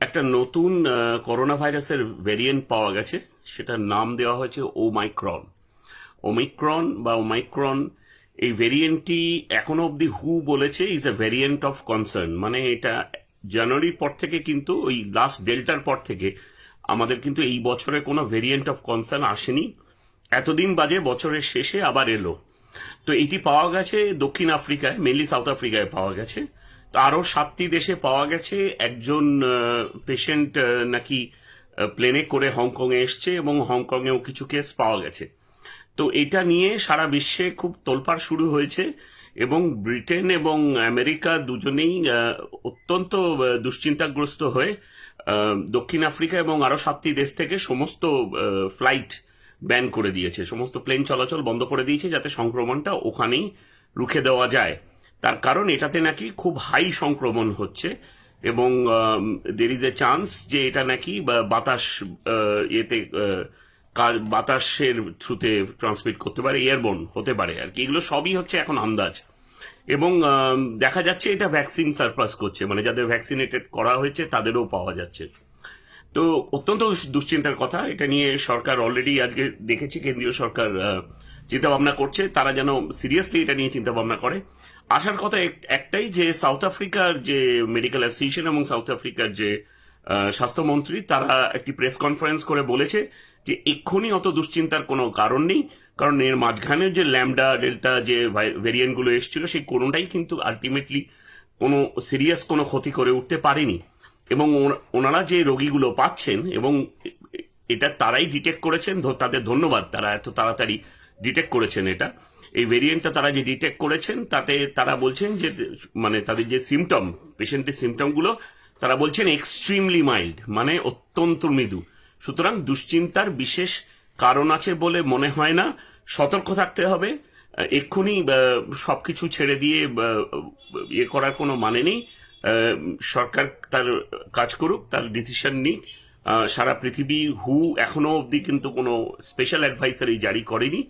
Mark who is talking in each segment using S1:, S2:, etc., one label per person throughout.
S1: একটা নতুন করোনা ভাইরাসের ভেরিয়েন্ট পাওয়া গেছে, সেটার নাম দেওয়া হয়েছে ওমাইক্রন ওমিক্রন বা ওমাইক্রন এই ভেরিয়েন্টটি এখনও অবধি হু বলেছে is a variant of concern মানে এটা জানুয়ারির পর থেকে কিন্তু, ওই লাস্ট ডেল্টার পর থেকে আমাদের কিন্তু এই বছরে কোনো ভেরিয়েন্ট অফ কনসার্ন আসেনি। এতদিন বাজে, বছরের শেষে আবার এলো। তো এটি পাওয়া গেছে দক্ষিণ আফ্রিকায় মেনলি সাউথ আফ্রিকায় পাওয়া গেছে। আরও সাতটি দেশে পাওয়া গেছে। একজন পেশেন্ট নাকি প্লেনে করে হংকংয়ে এসছে এবং হংকংয়েও কিছু কেস পাওয়া গেছে। তো এটা নিয়ে সারা বিশ্বে খুব তোলপাড় শুরু হয়েছে এবং ব্রিটেন এবং আমেরিকা দুজনেই অত্যন্ত দুশ্চিন্তাগ্রস্ত হয়ে দক্ষিণ আফ্রিকা এবং আরও সাতটি দেশ থেকে সমস্ত ফ্লাইট ব্যান করে দিয়েছে। সমস্ত প্লেন চলাচল বন্ধ করে দিয়েছে যাতে সংক্রমণটা ওখানেই রুখে দেওয়া যায়। তার কারণ এটাতে নাকি খুব হাই সংক্রমণ হচ্ছে এবং দের ইজ এ চান্স যে এটা নাকি বাতাস আহ, বাতাসের থ্রুতে ট্রান্সমিট করতে পারে এয়ারবোন হতে পারে আর কি। এগুলো সবই হচ্ছে এখন আন্দাজ। এবং দেখা যাচ্ছে এটা ভ্যাকসিন সারপ্লাস করছে মানে যাদের ভ্যাকসিনেটেড করা হয়েছে তাদেরও পাওয়া যাচ্ছে। তো অত্যন্ত দুশ্চিন্তার কথা এটা নিয়ে সরকার অলরেডি আজকে দেখেছি কেন্দ্রীয় সরকার চিন্তা ভাবনা করছে তারা যেন সিরিয়াসলি এটা নিয়ে চিন্তা ভাবনা করে। আসার কথা একটাই যে সাউথ আফ্রিকার যে মেডিকেল অ্যাসোসিয়েশন এবং সাউথ আফ্রিকার যে স্বাস্থ্যমন্ত্রী, তারা একটি প্রেস কনফারেন্স করে বলেছে যে এক্ষুনি অত দুশ্চিন্তার কোনো কারণ নেই, কারণ এর মাঝখানে যে ল্যামডা, ডেল্টা যে ভেরিয়েন্টগুলো এসেছিল, সেই কোনোটাই কিন্তু আলটিমেটলি কোনো সিরিয়াস কোনো ক্ষতি করে উঠতে পারেনি। এবং ওনারা যে রোগীগুলো পাচ্ছেন এবং এটা তারাই ডিটেক্ট করেছেন তাদের ধন্যবাদ, তারা এত তাড়াতাড়ি ডিটেক্ট করেছেন এটা। এই ভেরিয়েন্টটা তারা যে ডিটেক্ট করেছেন, তাতে তারা বলছেন যে মানে তাদের যে সিমটম পেশেন্টের সিমটমগুলো তারা বলছেন এক্সট্রিমলি মাইল্ড মানে অত্যন্ত মৃদু। সুতরাং দুশ্চিন্তার বিশেষ কারণ আছে বলে মনে হয় না। সতর্ক থাকতে হবে। এক্ষুনি সবকিছু ছেড়ে দিয়ে ইয়ে করার কোনো মানে নেই। সরকার তার কাজ করুক, তার ডিসিশন নিক। সারা পৃথিবী হু এখনও অবধি কিন্তু কোনো স্পেশাল অ্যাডভাইসারি জারি করেনি।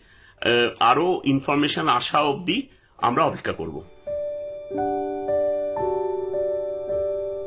S1: আরও ইনফরমেশন আসা অবধি আমরা অপেক্ষা করব।